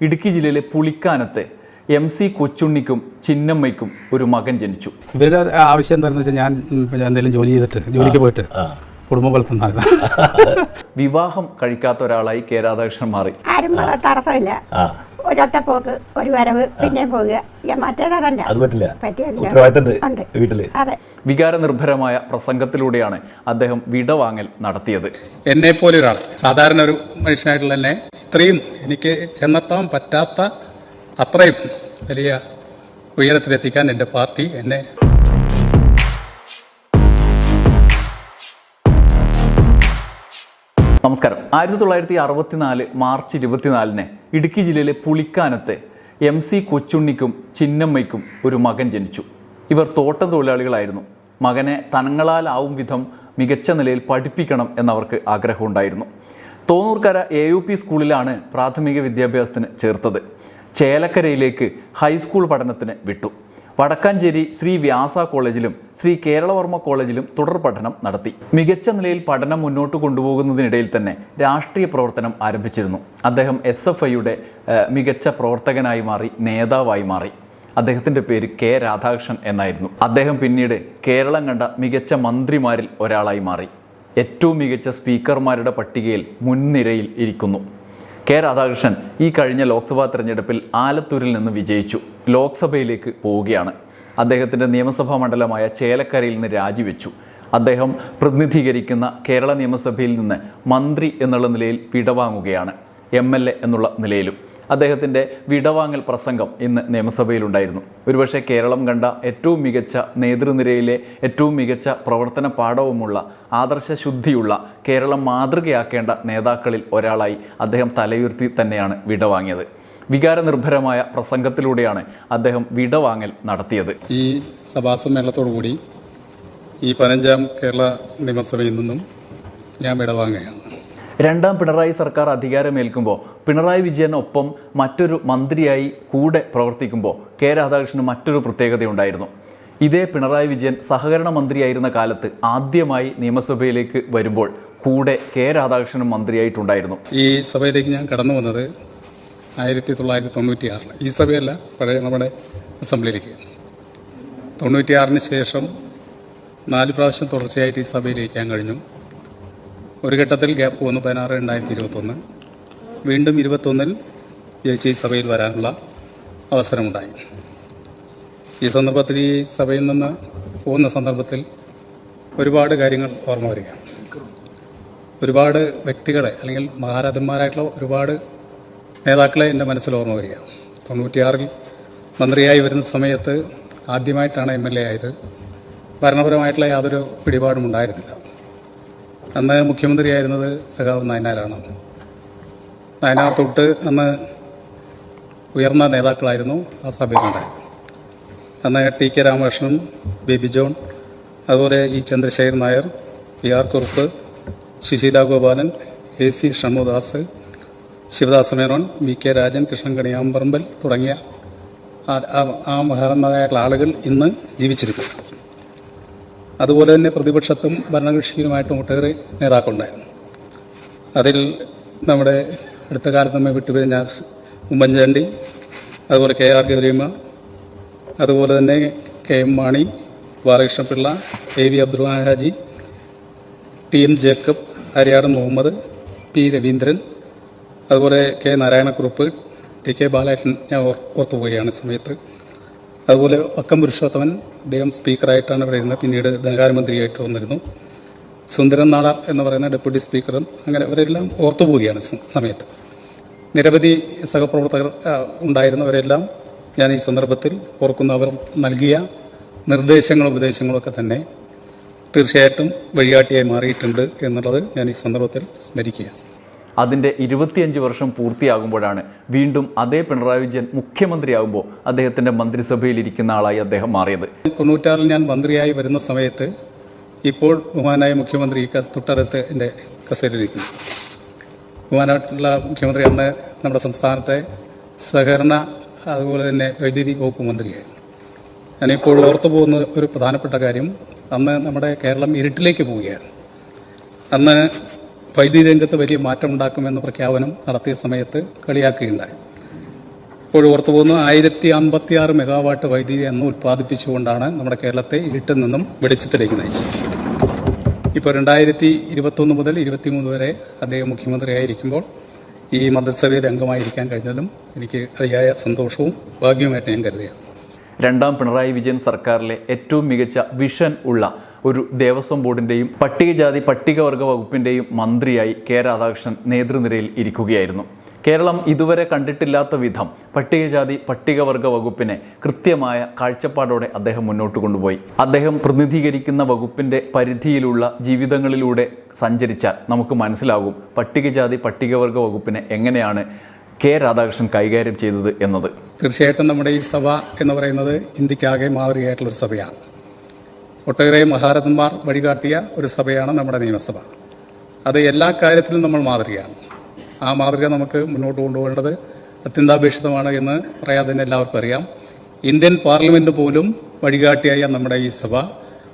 ഇടുക്കി ജില്ലയിലെ പുളിക്കാനത്ത് M C കൊച്ചുണ്ണിക്കും ചിന്നമ്മയ്ക്കും ഒരു മകൻ ജനിച്ചു. ഇവരുടെ ആവശ്യം എന്താണെന്ന് വെച്ചാൽ ഞാൻ എന്തെങ്കിലും ജോലി ചെയ്തിട്ട് ജോലിക്ക് പോയിട്ട് കുടുംബം വിവാഹം കഴിക്കാത്ത ഒരാളായി കെ രാധാകൃഷ്ണൻ മാറി. ആരും തടസ്സമില്ല. ഒരൊറ്റ പോക്ക് ഒരു വരവ് പിന്നെ പോവുക. ഈ മറ്റേതല്ല അത് പറ്റില്ല. വീട്ടിൽ. അതെ. വികാരനിർഭരമായ പ്രസംഗത്തിലൂടെയാണ് അദ്ദേഹം വിടവാങ്ങൽ നടത്തിയത്. എന്നെ പോലെ ഒരാൾ സാധാരണ ഒരു മനുഷ്യനായിട്ടുള്ള എന്നെ ഇത്രയും എനിക്ക് ചെന്നെത്താൻ പറ്റാത്ത അത്രയും വലിയ ഉയരത്തിലെത്തിക്കാൻ എന്റെ പാർട്ടി എന്നെ നമസ്കാരം. ആയിരത്തി തൊള്ളായിരത്തി അറുപത്തിനാല് മാർച്ച് ഇരുപത്തിനാലിന് ഇടുക്കി ജില്ലയിലെ പുളിക്കാനത്തെ എം സി കൊച്ചുണ്ണിക്കും ചിന്നമ്മയ്ക്കും ഒരു മകൻ ജനിച്ചു. ഇവർ തോട്ടം തൊഴിലാളികളായിരുന്നു. മകനെ തനങ്ങളാലാവും വിധം മികച്ച നിലയിൽ പഠിപ്പിക്കണം എന്നവർക്ക് ആഗ്രഹമുണ്ടായിരുന്നു. തോന്നൂർക്കര എ യു പി സ്കൂളിലാണ് പ്രാഥമിക വിദ്യാഭ്യാസത്തിന് ചേർത്തത്. ചേലക്കരയിലേക്ക് ഹൈസ്കൂൾ പഠനത്തിന് വിട്ടു. വടക്കാഞ്ചേരി ശ്രീ വ്യാസ കോളേജിലും ശ്രീ കേരളവർമ്മ കോളേജിലും തുടർ പഠനം നടത്തി. മികച്ച നിലയിൽ പഠനം മുന്നോട്ട് കൊണ്ടുപോകുന്നതിനിടയിൽ തന്നെ രാഷ്ട്രീയ പ്രവർത്തനം ആരംഭിച്ചിരുന്നു. അദ്ദേഹം എസ് എഫ് ഐയുടെ മികച്ച പ്രവർത്തകനായി മാറി നേതാവായി മാറി. അദ്ദേഹത്തിന്റെ പേര് കെ രാധാകൃഷ്ണൻ എന്നായിരുന്നു. അദ്ദേഹം പിന്നീട് കേരളം കണ്ട മികച്ച മന്ത്രിമാരിൽ ഒരാളായി മാറി. ഏറ്റവും മികച്ച സ്പീക്കർമാരുടെ പട്ടികയിൽ മുൻനിരയിൽ ഇരിക്കുന്നു. കെ രാധാകൃഷ്ണൻ ഈ കഴിഞ്ഞ ലോക്സഭാ തെരഞ്ഞെടുപ്പിൽ ആലത്തൂരിൽ നിന്ന് വിജയിച്ചു. ലോക്സഭയിലേക്ക് പോവുകയാണ്. അദ്ദേഹത്തിന്റെ നിയമസഭാ മണ്ഡലമായ ചേലക്കരയിൽ നിന്ന് രാജിവെച്ചു. അദ്ദേഹം പ്രതിനിധീകരിക്കുന്ന കേരള നിയമസഭയിൽ നിന്ന് മന്ത്രി എന്നുള്ള നിലയിൽ വിടവാങ്ങുകയാണ് എം എന്നുള്ള നിലയിലും. അദ്ദേഹത്തിന്റെ വിടവാങ്ങൽ പ്രസംഗം ഇന്ന് നിയമസഭയിലുണ്ടായിരുന്നു. ഒരുപക്ഷെ കേരളം കണ്ട ഏറ്റവും മികച്ച നേതൃനിരയിലെ ഏറ്റവും മികച്ച പ്രവർത്തന പാഠവുമുള്ള ആദർശശുദ്ധിയുള്ള കേരളം മാതൃകയാക്കേണ്ട നേതാക്കളിൽ ഒരാളായി അദ്ദേഹം തലയുയർത്തി തന്നെയാണ് വിടവാങ്ങിയത്. വികാരനിർഭരമായ പ്രസംഗത്തിലൂടെയാണ് അദ്ദേഹം വിടവാങ്ങൽ നടത്തിയത്. ഈ സഭാസമ്മേളനത്തോടു കൂടി ഈ പതിനഞ്ചാം കേരള നിയമസഭയിൽ നിന്നും ഞാൻ വിടവാങ്ങുകയാണ്. രണ്ടാം പിണറായി സർക്കാർ അധികാരമേൽക്കുമ്പോൾ പിണറായി വിജയനൊപ്പം മറ്റൊരു മന്ത്രിയായി കൂടെ പ്രവർത്തിക്കുമ്പോൾ കെ രാധാകൃഷ്ണന് മറ്റൊരു പ്രത്യേകതയുണ്ടായിരുന്നു. ഇതേ പിണറായി വിജയൻ സഹകരണ മന്ത്രിയായിരുന്ന കാലത്ത് ആദ്യമായി നിയമസഭയിലേക്ക് വരുമ്പോൾ കൂടെ കെ രാധാകൃഷ്ണൻ മന്ത്രിയായിട്ടുണ്ടായിരുന്നു. ഈ സഭയിലേക്ക് ഞാൻ കടന്നു വന്നത് ആയിരത്തി തൊള്ളായിരത്തി തൊണ്ണൂറ്റി ആറിൽ ഈ സഭയല്ല പഴയ നമ്മുടെ അസംബ്ലിയിലേക്ക്. തൊണ്ണൂറ്റിയാറിന് ശേഷം നാല് പ്രാവശ്യം തുടർച്ചയായിട്ട് ഈ സഭയിലേക്കാൻ കഴിഞ്ഞു. ഒരു ഘട്ടത്തിൽ ഗ്യാപ്പ് വന്നു. പതിനാറ് രണ്ടായിരത്തി ഇരുപത്തൊന്ന്. വീണ്ടും ഇരുപത്തൊന്നിൽ ജയിച്ച് ഈ സഭയിൽ വരാനുള്ള അവസരമുണ്ടായി. ഈ സന്ദർഭത്തിൽ ഈ സഭയിൽ നിന്ന് പോകുന്ന സന്ദർഭത്തിൽ ഒരുപാട് കാര്യങ്ങൾ ഓർമ്മ വരികയാണ്. ഒരുപാട് വ്യക്തികളെ അല്ലെങ്കിൽ മഹാരാജന്മാരായിട്ടുള്ള ഒരുപാട് നേതാക്കളെ എന്റെ മനസ്സിൽ ഓർമ്മ വരികയാണ്. തൊണ്ണൂറ്റിയാറിൽ മന്ത്രിയായി വരുന്ന സമയത്ത് ആദ്യമായിട്ടാണ് എം എൽ എ ആയത്. ഭരണപരമായിട്ടുള്ള യാതൊരു പിടിപാടും ഉണ്ടായിരുന്നില്ല. അന്ന് മുഖ്യമന്ത്രിയായിരുന്നത് സഖാവ് നയനാരാണ്. നയനാർ തൊട്ട് അന്ന് ഉയർന്ന നേതാക്കളായിരുന്നു ആ സഭയിലുണ്ടായത്. അന്ന് ടി കെ രാമകൃഷ്ണൻ ബേബി ജോൺ അതുപോലെ E Chandrasekharan Nair P R Kurup Susheela Gopalan A C Shanmughadas Sivadasa Menon V K Rajan Krishnan Kaniyamparambil തുടങ്ങിയ ആ- ആ ആളുകൾ ഇന്ന് ജീവിച്ചിരിക്കുന്നു. അതുപോലെ തന്നെ പ്രതിപക്ഷത്തും ഭരണകക്ഷിയിലുമായിട്ടും ഒട്ടേറെ നേതാക്കളുണ്ടായിരുന്നു. അതിൽ നമ്മുടെ അടുത്ത കാലത്ത് നമ്മെ വിട്ടുപിരിഞ്ഞ ഉമ്മൻചാണ്ടി അതുപോലെ കെ ആർ ഗൗരിയമ്മ അതുപോലെ തന്നെ K M Mani Balakrishna Pillai A V Abdul Haji T M Jacob Aryadan Muhammad P Raveendran അതുപോലെ K Narayanakurup T K Balettan ഞാൻ ഓർത്തുപോവുകയാണ് സമയത്ത്. അതുപോലെ വക്കം പുരുഷോത്തമൻ അദ്ദേഹം സ്പീക്കറായിട്ടാണ് ഇവിടെ ഇരുന്നത് പിന്നീട് ധനകാര്യമന്ത്രിയായിട്ട് വന്നിരുന്നു. സുന്ദരൻ നാടാർ എന്ന് പറയുന്ന ഡെപ്യൂട്ടി സ്പീക്കറും അങ്ങനെ അവരെല്ലാം ഓർത്തുപോവുകയാണ് പോവുകയാണ് സമയത്ത്. നിരവധി സഹപ്രവർത്തകർ ഉണ്ടായിരുന്നവരെല്ലാം ഞാൻ ഈ സന്ദർഭത്തിൽ ഓർക്കുന്നവർ അവർ നൽകിയ നിർദ്ദേശങ്ങളും ഉപദേശങ്ങളും ഒക്കെ തന്നെ തീർച്ചയായിട്ടും വഴികാട്ടിയായി മാറിയിട്ടുണ്ട് എന്നുള്ളത് ഞാൻ ഈ സന്ദർഭത്തിൽ സ്മരിക്കുകയാണ്. അതിന്റെ ഇരുപത്തിയഞ്ച് വർഷം പൂർത്തിയാകുമ്പോഴാണ് വീണ്ടും അതേ പിണറായി വിജയൻ മുഖ്യമന്ത്രിയാകുമ്പോൾ അദ്ദേഹത്തിന്റെ മന്ത്രിസഭയിൽ ഇരിക്കുന്ന ആളായി അദ്ദേഹം മാറിയത്. തൊണ്ണൂറ്റാറിൽ ഞാൻ മന്ത്രിയായി വരുന്ന സമയത്ത് ഇപ്പോൾ ബഹുമാനായ മുഖ്യമന്ത്രി തൊട്ടടുത്ത് എന്റെ കസേരയിലിരിക്കുന്നു. ബഹുമാനായിട്ടുള്ള മുഖ്യമന്ത്രി അന്ന് നമ്മുടെ സംസ്ഥാനത്തെ സഹകരണ അതുപോലെ തന്നെ വൈദ്യുതി വകുപ്പ് മന്ത്രിയായിരുന്നു ഞാനിപ്പോൾ ഓർത്തു പോകുന്ന ഒരു പ്രധാനപ്പെട്ട കാര്യം അന്ന് നമ്മുടെ കേരളം ഇരുട്ടിലേക്ക് പോവുകയായിരുന്നു അന്ന് വൈദ്യുതി രംഗത്ത് വലിയ മാറ്റമുണ്ടാക്കുമെന്ന പ്രഖ്യാപനം നടത്തിയ സമയത്ത് കളിയാക്കുകയുണ്ടായി. ഇപ്പോൾ ഓർത്തു പോകുന്നു ആയിരത്തി അമ്പത്തി ആറ് മെഗാവാട്ട് വൈദ്യുതി അന്ന് ഉൽപ്പാദിപ്പിച്ചുകൊണ്ടാണ് നമ്മുടെ കേരളത്തെ ഇരുട്ടിൽ നിന്നും വെളിച്ചത്തിലേക്ക് നയിച്ചത്. ഇപ്പോൾ രണ്ടായിരത്തി ഇരുപത്തൊന്ന് മുതൽ ഇരുപത്തിമൂന്ന് വരെ അദ്ദേഹം മുഖ്യമന്ത്രിയായിരിക്കുമ്പോൾ ഈ മന്ത്രിസഭയിൽ അംഗമായിരിക്കാൻ കഴിഞ്ഞതിലും എനിക്ക് അതിയായ സന്തോഷവും ഭാഗ്യവുമായിട്ട് ഞാൻ കരുതുകയാണ്. രണ്ടാം പിണറായി വിജയൻ സർക്കാരിലെ ഏറ്റവും മികച്ച വിഷൻ ഉള്ള ഒരു ദേവസ്വം ബോർഡിന്റെയും പട്ടികജാതി പട്ടികവർഗ വകുപ്പിന്റെയും മന്ത്രിയായി കെ രാധാകൃഷ്ണൻ നേതൃനിരയിൽ ഇരിക്കുകയായിരുന്നു. കേരളം ഇതുവരെ കണ്ടിട്ടില്ലാത്ത വിധം പട്ടികജാതി പട്ടികവർഗ വകുപ്പിനെ കൃത്യമായ കാഴ്ചപ്പാടോടെ അദ്ദേഹം മുന്നോട്ട് കൊണ്ടുപോയി. അദ്ദേഹം പ്രതിനിധീകരിക്കുന്ന വകുപ്പിന്റെ പരിധിയിലുള്ള ജീവിതങ്ങളിലൂടെ സഞ്ചരിച്ചാൽ നമുക്ക് മനസ്സിലാകും പട്ടികജാതി പട്ടികവർഗ വകുപ്പിനെ എങ്ങനെയാണ് കെ രാധാകൃഷ്ണൻ കൈകാര്യം ചെയ്തത് എന്നത്. തീർച്ചയായിട്ടും നമ്മുടെ ഈ സഭ എന്ന് പറയുന്നത് ഇന്ത്യക്കാകെ മാതൃകയായിട്ടുള്ളൊരു സഭയാണ്. ഒട്ടേറെ മഹാരഥന്മാർ വഴികാട്ടിയ ഒരു സഭയാണ് നമ്മുടെ നിയമസഭ. അത് എല്ലാ കാര്യത്തിലും നമ്മൾ മാതൃകയാണ്. ആ മാതൃക നമുക്ക് മുന്നോട്ട് കൊണ്ടുപോകേണ്ടത് അത്യന്താപേക്ഷിതമാണ് എന്ന് പറയാതെ തന്നെ എല്ലാവർക്കും അറിയാം. ഇന്ത്യൻ പാർലമെന്റ് പോലും വഴികാട്ടിയായ നമ്മുടെ ഈ സഭ.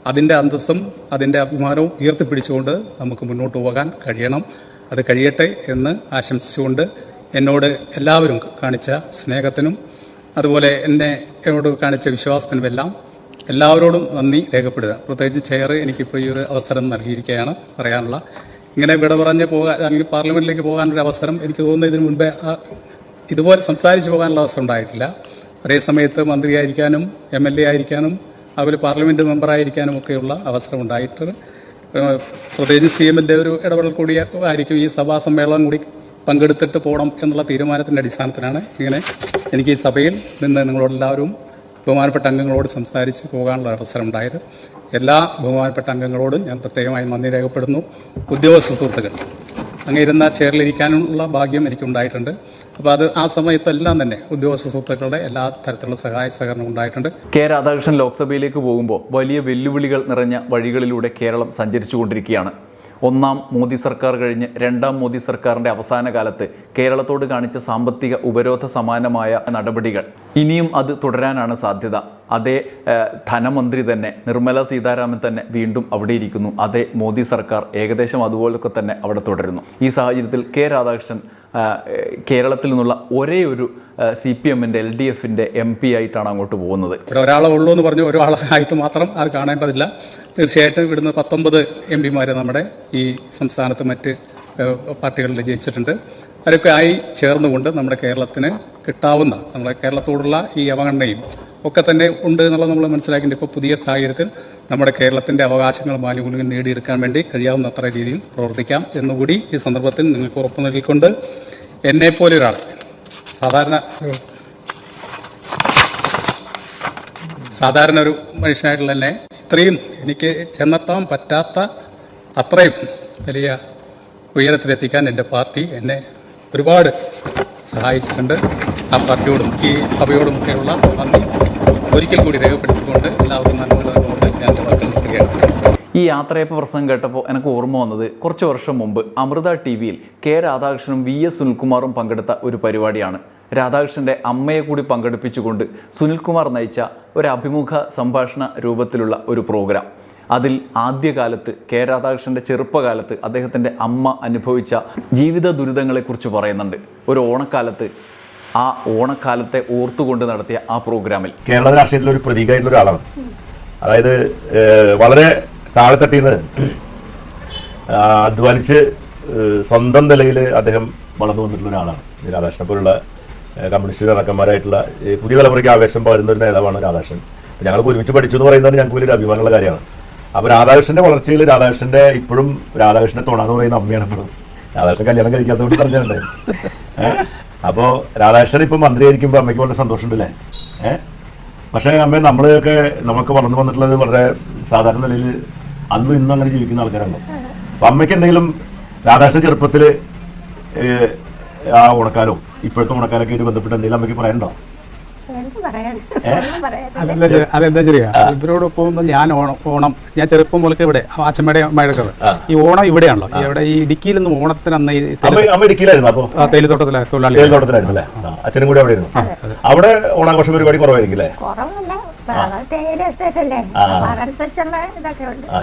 അതിന്റെ അന്തസ്സും അതിന്റെ അഭിമാനവും ഉയർത്തിപ്പിടിച്ചുകൊണ്ട് നമുക്ക് മുന്നോട്ട് പോകാൻ കഴിയണം. അത് കഴിയട്ടെ എന്ന് ആശംസിച്ചുകൊണ്ട് എന്നോട് എല്ലാവരും കാണിച്ച സ്നേഹത്തിനും അതുപോലെ എന്നെ എന്നോട് കാണിച്ച വിശ്വാസത്തിനുമെല്ലാം എല്ലാവരോടും നന്ദി രേഖപ്പെടുക പ്രത്യേകിച്ച് ചെയർ എനിക്കിപ്പോൾ ഈ ഒരു അവസരം നൽകിയിരിക്കുകയാണ് പറയാനുള്ള. ഇങ്ങനെ വിട പറഞ്ഞ് പോകാൻ അല്ലെങ്കിൽ പാർലമെന്റിലേക്ക് പോകാനൊരു അവസരം എനിക്ക് തോന്നുന്നു ഇതിനു മുൻപേ ഇതുപോലെ സംസാരിച്ച് പോകാനുള്ള അവസരം ഉണ്ടായിട്ടില്ല. ഒരേ സമയത്ത് മന്ത്രിയായിരിക്കാനും എം എൽ എ ആയിരിക്കാനും അതുപോലെ പാർലമെന്റ് മെമ്പറായിരിക്കാനും ഒക്കെയുള്ള അവസരം ഉണ്ടായിട്ടുണ്ട്. പ്രത്യേകിച്ച് സി എമ്മിന്റെ ഒരു ഇടപെടൽ കൂടി ആയിരിക്കും ഈ സഭാ സമ്മേളനം കൂടി പങ്കെടുത്തിട്ട് പോകണം എന്നുള്ള തീരുമാനത്തിന്റെ അടിസ്ഥാനത്തിലാണ് ഇങ്ങനെ എനിക്ക് ഈ സഭയിൽ നിന്ന് നിങ്ങളോടെല്ലാവരും ബഹുമാനപ്പെട്ട അംഗങ്ങളോട് സംസാരിച്ച് പോകാനുള്ള അവസരം ഉണ്ടായത് എല്ലാ ബഹുമാനപ്പെട്ട അംഗങ്ങളോടും ഞാൻ പ്രത്യേകമായി നന്ദി രേഖപ്പെടുന്നു. ഉദ്യോഗസ്ഥ സുഹൃത്തുക്കൾ അങ്ങ് ഇരുന്ന ചെയറിലിരിക്കാനുള്ള ഭാഗ്യം എനിക്കുണ്ടായിട്ടുണ്ട്. അപ്പോൾ അത് ആ സമയത്തെല്ലാം തന്നെ ഉദ്യോഗസ്ഥ സുഹൃത്തുക്കളുടെ എല്ലാ തരത്തിലുള്ള സഹായ സഹകരണം ഉണ്ടായിട്ടുണ്ട്. കെ രാധാകൃഷ്ണൻ ലോക്സഭയിലേക്ക് പോകുമ്പോൾ വലിയ വെല്ലുവിളികൾ നിറഞ്ഞ വഴികളിലൂടെ കേരളം സഞ്ചരിച്ചുകൊണ്ടിരിക്കുകയാണ്. ഒന്നാം മോദി സർക്കാർ കഴിഞ്ഞ് രണ്ടാം മോദി സർക്കാരിന്റെ അവസാന കാലത്ത് കേരളത്തോട് കാണിച്ച സാമ്പത്തിക ഉപരോധ സമാനമായ നടപടികൾ. ഇനിയും അത് തുടരാനാണ് സാധ്യത. അതേ ധനമന്ത്രി തന്നെ നിർമ്മല സീതാരാമൻ തന്നെ വീണ്ടും അവിടെ ഇരിക്കുന്നു. അതേ മോദി സർക്കാർ ഏകദേശം അതുപോലൊക്കെ തന്നെ അവിടെ തുടരുന്നു. ഈ സാഹചര്യത്തിൽ കെ രാധാകൃഷ്ണൻ കേരളത്തിൽ നിന്നുള്ള ഒരേ ഒരു സി പി എമ്മിന്റെ എൽ ഡി എഫിന്റെ എം പി ആയിട്ടാണ് അങ്ങോട്ട് പോകുന്നത്. ഒരാളെ ഉള്ളൂ എന്ന് പറഞ്ഞ് ഒരാളായിട്ട് മാത്രം അത് കാണേണ്ടതില്ല. തീർച്ചയായിട്ടും ഇവിടുന്ന് പത്തൊമ്പത് എം പിമാർ നമ്മുടെ ഈ സംസ്ഥാനത്ത് മറ്റ് പാർട്ടികളിൽ ജയിച്ചിട്ടുണ്ട്. അവരൊക്കെ ആയി ചേർന്നുകൊണ്ട് നമ്മുടെ കേരളത്തിന് കിട്ടാവുന്ന നമ്മുടെ കേരളത്തോടുള്ള ഈ അവഗണനയും ഒക്കെ തന്നെ ഉണ്ട് എന്നുള്ളത് നമ്മൾ മനസ്സിലാക്കിയിട്ട് ഇപ്പോൾ പുതിയ സാഹചര്യത്തിൽ നമ്മുടെ കേരളത്തിന്റെ അവകാശങ്ങൾ ആനുകൂല്യങ്ങളും നേടിയെടുക്കാൻ വേണ്ടി കഴിയാവുന്ന അത്ര രീതിയിൽ പ്രവർത്തിക്കാം എന്നുകൂടി ഈ സന്ദർഭത്തിൽ നിങ്ങൾക്ക് ഉറപ്പ് നൽകിക്കൊണ്ട് എന്നെപ്പോലെ ഒരാൾ സാധാരണ സാധാരണ ഒരു മനുഷ്യനായിട്ടുള്ള തന്നെ ഇത്രയും എനിക്ക് ചെന്നെത്താൻ പറ്റാത്ത അത്രയും വലിയ ഉയരത്തിലെത്തിക്കാൻ എന്റെ പാർട്ടി എന്നെ ഒരുപാട് സഹായിച്ചിട്ടുണ്ട്. ആ പാർട്ടിയോടും ഈ സഭയോടും ഒക്കെയുള്ള നന്ദി. ഒരിക്കൽ കൂടി രേഖപ്പെടുത്തിക്കൊണ്ട് എല്ലാവർക്കും നന്മ കൊണ്ട് ഞാൻ എന്റെ വാക്കുകൾ നിർത്തുകയാണ് ഈ യാത്രയപ്പ് പ്രസംഗം കേട്ടപ്പോൾ എനിക്ക് ഓർമ്മ വന്നത് കുറച്ച് വർഷം മുമ്പ് അമൃത ടി വിയിൽ കെ രാധാകൃഷ്ണനും വി എസ് സുനിൽകുമാറും പങ്കെടുത്ത ഒരു പരിപാടിയാണ്. രാധാകൃഷ്ണന്റെ അമ്മയെ കൂടി പങ്കെടുപ്പിച്ചുകൊണ്ട് സുനിൽകുമാർ നയിച്ച ഒരു അഭിമുഖ സംഭാഷണ രൂപത്തിലുള്ള ഒരു പ്രോഗ്രാം. അതിൽ ആദ്യകാലത്ത് കെ രാധാകൃഷ്ണന്റെ ചെറുപ്പകാലത്ത് അദ്ദേഹത്തിന്റെ അമ്മ അനുഭവിച്ച ജീവിത ദുരിതങ്ങളെക്കുറിച്ച് പറയുന്നുണ്ട്. ഒരു ഓണക്കാലത്ത് ആ ഓണക്കാലത്തെ ഓർത്തുകൊണ്ട് നടത്തിയ ആ പ്രോഗ്രാമിൽ. കേരള രാഷ്ട്രീയത്തിലെ ഒരു പ്രതീകമായിട്ടുള്ള ഒരാളാണ്. അതായത് ഏഹ്, വളരെ താഴെത്തട്ടിന്ന് അധ്വാനിച്ച് സ്വന്തം നിലയിൽ അദ്ദേഹം വളർന്നു വന്നിട്ടുള്ള ഒരാളാണ്. രാധാകൃഷ്ണൻ പോലുള്ള കമ്മ്യൂണിസ്റ്റ് നേതാക്കന്മാരായിട്ടുള്ള പുതിയ തലമുറയ്ക്ക് ആവേശം പകരുന്ന ഒരു നേതാവാണ് രാധാകൃഷ്ണൻ. ഞങ്ങൾ ഒരുമിച്ച് പഠിച്ചു എന്ന് പറയുന്നത് ഞങ്ങൾക്ക് വലിയൊരു അഭിമാനമുള്ള കാര്യമാണ്. അപ്പോൾ രാധാകൃഷ്ണന്റെ വളർച്ചയിൽ രാധാകൃഷ്ണന്റെ ഇപ്പോഴും രാധാകൃഷ്ണനെ തൊണാന്ന് പറയുന്ന അമ്മയാണ് ഇപ്പോഴും. രാധാകൃഷ്ണൻ കല്യാണം കഴിക്കാത്തതുകൊണ്ട് പറഞ്ഞിട്ടുണ്ട്. അപ്പോൾ രാധാകൃഷ്ണൻ ഇപ്പം മന്ത്രിയായിരിക്കുമ്പോൾ അമ്മയ്ക്ക് വളരെ സന്തോഷമുണ്ടല്ലേ? ഏഹ് പക്ഷേ അമ്മ നമ്മളൊക്കെ നമുക്ക് വളർന്നു വന്നിട്ടുള്ളത് വളരെ സാധാരണ നിലയിൽ അന്നും ഇന്നും അങ്ങനെ ജീവിക്കുന്ന ആൾക്കാരാണ് അപ്പം അമ്മയ്ക്ക് എന്തെങ്കിലും രാധാകൃഷ്ണൻ ചെറുപ്പത്തിൽ ആ ഉണക്കാലോ ഇപ്പോഴത്തെ ഉണക്കാലൊക്കെ ആയിട്ട് ബന്ധപ്പെട്ട് എന്തെങ്കിലും അമ്മയ്ക്ക് പറയാനുണ്ടോ എന്ത് പറയാൻ ഒന്നും പറയാൻ അതെന്താ ശരിയാ ഇവരോടൊപ്പം ഒന്ന് ഞാൻ ഓണം ഓണം ഞാൻ ചെറുപ്പം മുതൽക്ക് ഇവിടെ അച്ഛമ്മയുടെ അമ്മയുടെ ഈ ഓണം ഇവിടെയാണല്ലോ. ഇവിടെ ഈ ഇടുക്കിയിൽ നിന്നും ഓണത്തിന് അന്ന് തേയിലത്തോട്ടത്തിലെ തൊഴിലാളി. തേയിലത്തോട്ടത്തിലായിരുന്നു അല്ലേ? അച്ഛനും കൂടി അവിടെ അവിടെ ഓണാഘോഷ പരിപാടി കുറവായിരിക്കും അല്ലേ?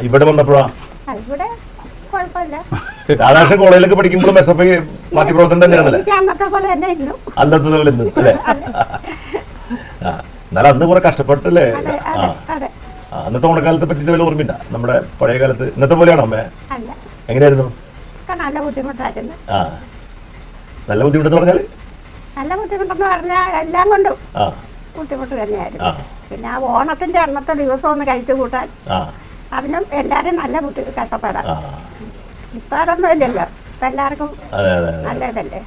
ഇവിടെ വന്നപ്പോഴാ? ഇവിടെ രാധാകൃഷ്ണൻ കോളേജിലൊക്കെ പഠിക്കുമ്പോഴും എസ് എഫ് ഐ പാർട്ടി പ്രവർത്തനം തന്നെയാണല്ലേ? പോലെ ഇന്ന്. അല്ലേ? എന്നാലും അന്ന് കുറെ കഷ്ടപ്പെട്ടല്ലേ? ആ. അന്നത്തെ ഓണക്കാലത്തെ പറ്റിയിട്ട് വല്ല ഓർമ്മയില്ല നമ്മുടെ പഴയ കാലത്ത്. ഇന്നത്തെ പോലെയാണോ അമ്മേ? എങ്ങനെയായിരുന്നു? നല്ല ബുദ്ധിമുട്ടായിരുന്നു. ആ. നല്ല ബുദ്ധിമുട്ടെന്ന് പറഞ്ഞാൽ നല്ല ബുദ്ധിമുട്ടെന്ന് പറഞ്ഞാൽ എല്ലാം കൊണ്ടും ബുദ്ധിമുട്ട് തന്നെയായിരുന്നു. പിന്നെ ആ ഓണത്തിന്റെ അന്നത്തെ ദിവസം ഒന്ന് കഴിച്ചു കൂട്ടാൻ അതിനും എല്ലാരും നല്ല ബുദ്ധി കഷ്ടപ്പെടാം. ഇപ്പൊ അതൊന്നും ഇല്ലല്ലോ ഇപ്പൊ എല്ലാവർക്കും അതെ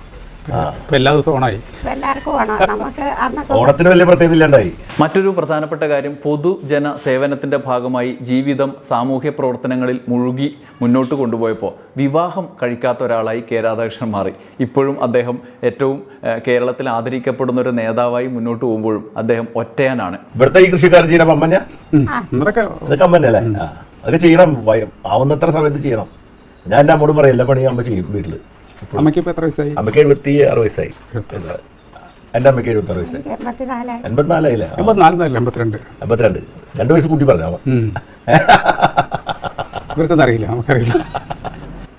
അതെ അതെ നല്ല ഇപ്പം എല്ലാ ദിവസവും ഓണായി. എല്ലാവർക്കും ഓണം. നമുക്ക് അന്നൊക്കെ ഓണത്തിന് വലിയ പ്രത്യേകത ഇല്ലാണ്ടായി. മറ്റൊരു പ്രധാനപ്പെട്ട കാര്യം പൊതുജന സേവനത്തിന്റെ ഭാഗമായി ജീവിതം സാമൂഹ്യ പ്രവർത്തനങ്ങളിൽ മുഴുകി മുന്നോട്ട് കൊണ്ടുപോയപ്പോൾ വിവാഹം കഴിക്കാത്ത ഒരാളായി കെ രാധാകൃഷ്ണൻ മാറി. ഇപ്പോഴും അദ്ദേഹം ഏറ്റവും ഏഹ്, കേരളത്തിൽ ആദരിക്കപ്പെടുന്ന ഒരു നേതാവായി മുന്നോട്ട് പോകുമ്പോഴും അദ്ദേഹം ഒറ്റയാനാണ്. ഇവിടുത്തെ ഈ കൃഷിക്കാരൻ ചെയ്യണം അമ്മഞ്ഞ അതൊക്കെ ചെയ്യണം. വയ- ആവുന്നത്ര സമയത്ത് ചെയ്യണം. ഞാൻ എന്റെ അമ്മോട് പറയും എല്ലാ പണിയും അമ്മ ചെയ്യും വീട്ടിൽ അമ്മയ്ക്ക് ഇപ്പം എത്ര വയസ്സായി? അമ്മയ്ക്ക് എഴുപത്തി ആറ് വയസ്സായി. എന്റെ അമ്മയ്ക്ക് എഴുപത്തി ആറ് വയസ്സായി. എൺപത്തിനാലായി എൺപത്തിനാലായില്ലേ? എൺപത്തിരണ്ട്. എൺപത്തിരണ്ട്. രണ്ട് വയസ്സ് കൂട്ടി പറഞ്ഞാൽ. ഇവർക്കൊന്നും അറിയില്ല നമുക്കറിയില്ല.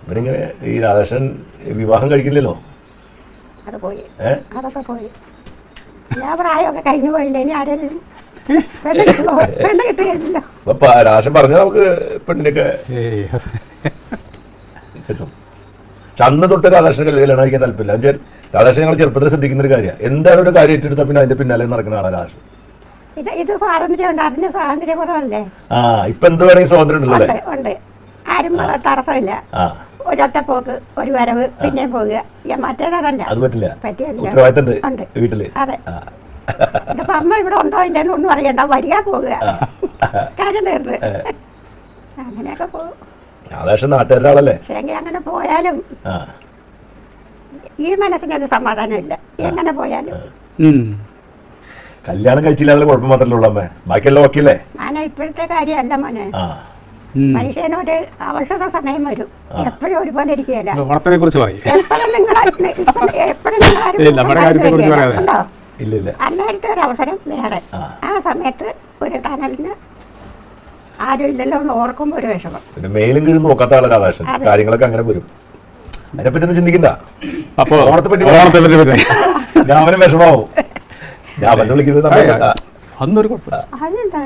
ഇവരിങ്ങനെ ഈ രാധാകൃഷ്ണൻ വിവാഹം കഴിക്കില്ലല്ലോ? അത് പോയി. അതൊക്കെ പോയി. പ്രായമൊക്കെ കഴിഞ്ഞു പോയില്ലേ? ഇനി ആരെങ്കിലും രാധാകൃഷ്ണൻ പറഞ്ഞാൽ നമുക്ക് പെണ്ണിനൊക്കെ കിട്ടും. പക്ഷെ അന്ന് തൊട്ട് രാധാകൃഷ്ണൻ കല്യാണം കഴിക്കാൻ താല്പര്യമില്ല. എന്നുവെച്ചാൽ രാധാകൃഷ്ണൻ ഞങ്ങൾ ചെറുപ്പത്തിൽ ശ്രദ്ധിക്കുന്ന ഒരു കാര്യമാണ് എന്താണ് ഒരു കാര്യം ഏറ്റെടുത്താൽ പിന്നെ അതിന്റെ പിന്നാലെ നടക്കുന്ന ആളാണ് രാധാകൃഷ്ണൻ? ഇത് ഇത് സ്വാതന്ത്ര്യം ഉണ്ട്. അതിന് സ്വാതന്ത്ര്യം കുറവല്ലേ ആ ഇപ്പൊ എന്ത് വേണമെങ്കിൽ സ്വാതന്ത്ര്യം ഉണ്ടല്ലോ ഉണ്ട് ആരും തടസ്സമില്ല. ഒരൊറ്റ പോക്ക് ഒരു വരവ് പിന്നെയും പോവുക. മറ്റേതല്ല. അത് പറ്റില്ല. പറ്റില്ല വീട്ടിൽ. അതെ. ഇതിപ്പോ അമ്മ ഇവിടെ ഉണ്ടോ എന്റെ ഒന്നും അറിയണ്ട. വരിക പോവുക. കാര്യം തീർന്ന്. അങ്ങനെയൊക്കെ പോകും രാധാകൃഷ്ണൻ നാട്ടുകാരുടെ ആളല്ലേ എങ്കിൽ അങ്ങനെ പോയാലും ആ. ഈ മനസ്സിനൊരു സമാധാനമില്ല. എങ്ങനെ പോയാലും. കല്യാണം കഴിച്ചില്ല കുഴപ്പം മാത്രമല്ലേ ഉള്ളൂ അമ്മേ? ബാക്കിയെല്ലാം ഓക്കെ അല്ലേ? മാന ഇപ്പോഴത്തെ കാര്യമല്ല മോനെ. മനുഷ്യനൊരു അവസര സമയം വരും. എപ്പോഴും ഒരുപോലെ ഇരിക്കുകയല്ല? ഓണത്തിനെ കുറിച്ച് പറയും. എപ്പോഴും നിങ്ങൾ എപ്പോഴും ഏയ്, നമ്മുടെ കാര്യത്തെക്കുറിച്ച് പറയാതെ. ഇല്ല ഇല്ല അന്നേരത്തെ ഒരു അവസരം വേറെ. ആ സമയത്ത് ഒരു തണലിന് ആരും ഇല്ലല്ലോ എന്ന് ഓർക്കുമ്പോൾ ഒരു വിഷമം. പിന്നെ മേലും കീഴും നോക്കാത്ത ആളെ രാധാകൃഷ്ണൻ. കാര്യങ്ങളൊക്കെ അങ്ങനെ വരും. അതിനെപ്പറ്റി ഒന്നും ചിന്തിക്കണ്ട. അപ്പോ ഓണത്തെ പറ്റി ഓണത്തെ പറ്റി പറ്റി ഞാൻ അവനും വിഷമാവും. ഞാൻ അവനെ വിളിക്കുന്നത് അന്നൊരു കുഴപ്പമില്ല അതെന്താ?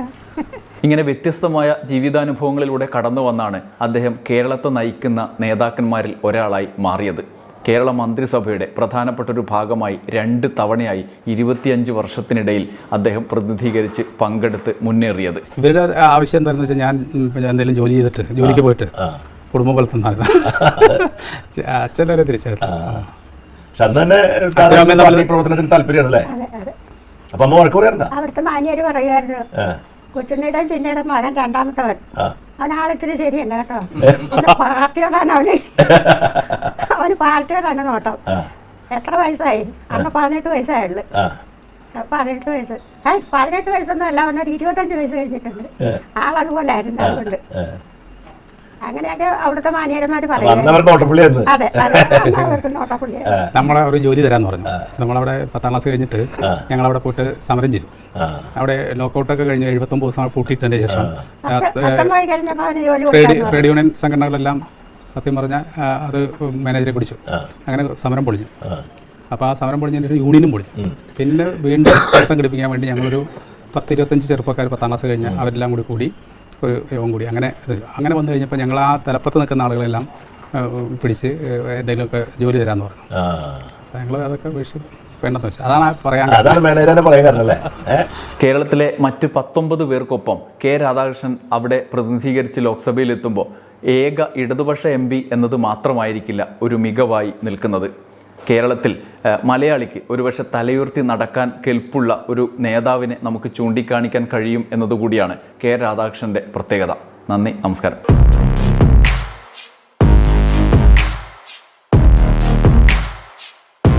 ഇങ്ങനെ വ്യത്യസ്തമായ ജീവിതാനുഭവങ്ങളിലൂടെ കടന്നു വന്നാണ് അദ്ദേഹം കേരളത്തെ നയിക്കുന്ന നേതാക്കന്മാരിൽ ഒരാളായി മാറിയത്. കേരള മന്ത്രിസഭയുടെ പ്രധാനപ്പെട്ട ഒരു ഭാഗമായി രണ്ട് തവണയായി ഇരുപത്തിയഞ്ച് വർഷത്തിനിടയിൽ അദ്ദേഹം പ്രതിനിധീകരിച്ച് പങ്കെടുത്ത് മുന്നേറിയത്. ഇവരുടെ ആവശ്യം എന്താണെന്ന് വെച്ചാൽ ഞാൻ എന്തെങ്കിലും ജോലി ചെയ്തിട്ട് ജോലിക്ക് പോയിട്ട് കുടുംബം പുലർത്തുന്നതാണ് അമ്മയും പാർട്ടി തമ്മിൽ- പ്രവർത്തനത്തിന് താല്പര്യമാണല്ലേ അപ്പൊ അമ്മ വഴക്ക് പറയാറുണ്ടാ? അവിടുത്തെ മാന്യര് പറയുമായിരുന്നു. ആ. കൊച്ചുണ്ണിയുടെ ചിന്നയുടെ മകൻ രണ്ടാമത്തവൻ. ആളിത്തിരി ശരിയല്ല കേട്ടോ. അവന് പാർട്ടിയോടാണ് അവന്. അവന് പാർട്ടിയോടാണ് നോട്ടം. എത്ര വയസ്സായി? അന്ന് പതിനെട്ട് വയസ്സായുള്ളു. പതിനെട്ട് വയസ്സ്. ഏയ് പതിനെട്ട് വയസ്സൊന്നും അല്ല അവനൊരു ഇരുപത്തഞ്ച് വയസ്സ് കഴിഞ്ഞിട്ടുണ്ട്. ആളതുപോലെ ആയിരുന്നു അതുകൊണ്ട്. അങ്ങനെയൊക്കെ അവിടുത്തെ മാന്യരന്മാർ അപ്പൊ പറയും അന്ന് അതെ അവർക്ക് നോട്ടപ്പുള്ളിയായിരുന്നു. നമ്മളെ ഒരു ജോലി തരാന്ന് പറഞ്ഞു. നമ്മളവിടെ പത്താം ക്ലാസ് കഴിഞ്ഞിട്ട് ഞങ്ങൾ അവിടെ പോയിട്ട് സമരം ചെയ്തു. അവിടെ ലോക്കൗട്ടൊക്കെ കഴിഞ്ഞ് എഴുപത്തൊമ്പത് ദിവസം പൂട്ടിയിട്ടതിന് ശേഷം ട്രേഡ് യൂണിയൻ സംഘടനകളെല്ലാം സത്യം പറഞ്ഞാൽ അത് മാനേജറെ പിടിച്ചു. അങ്ങനെ സമരം പൊളിഞ്ഞു. അപ്പോൾ ആ സമരം പൊളിഞ്ഞതിന് ശേഷം യൂണിയനും പൊളിഞ്ഞു. പിന്നെ വീണ്ടും സംഘടിപ്പിക്കാൻ വേണ്ടി ഞങ്ങളൊരു പത്ത് ഇരുപത്തഞ്ച് ചെറുപ്പക്കാർ പത്താം ക്ലാസ് കഴിഞ്ഞ് അവരെല്ലാം കൂടി കൂടി ഒരു യോഗം കൂടി. അങ്ങനെ ഇത് അങ്ങനെ വന്നു കഴിഞ്ഞപ്പോൾ ഞങ്ങൾ ആ തലപ്പത്ത് നിൽക്കുന്ന ആളുകളെല്ലാം പിടിച്ച് എന്തെങ്കിലുമൊക്കെ ജോലി തരാമെന്ന് പറഞ്ഞു. ഞങ്ങൾ അതൊക്കെ വേണ്ടെന്ന് വെച്ചാൽ അതാണ് പറയാൻ അതാണ് മാനേജറെ പറയാൻ കാരണം അല്ലേ? കേരളത്തിലെ മറ്റ് പത്തൊമ്പത് പേർക്കൊപ്പം കെ രാധാകൃഷ്ണൻ അവിടെ പ്രതിനിധീകരിച്ച് ലോക്സഭയിൽ എത്തുമ്പോൾ ഏക ഇടതുപക്ഷ എം പി എന്നത് മാത്രമായിരിക്കില്ല ഒരു മികവായി നിൽക്കുന്നത്. കേരളത്തിൽ മലയാളിക്ക് ഒരുപക്ഷെ തലയുയർത്തി നടക്കാൻ കെൽപ്പുള്ള ഒരു നേതാവിനെ നമുക്ക് ചൂണ്ടിക്കാണിക്കാൻ കഴിയും എന്നതുകൂടിയാണ് കെ രാധാകൃഷ്ണന്റെ പ്രത്യേകത. നന്ദി നമസ്കാരം.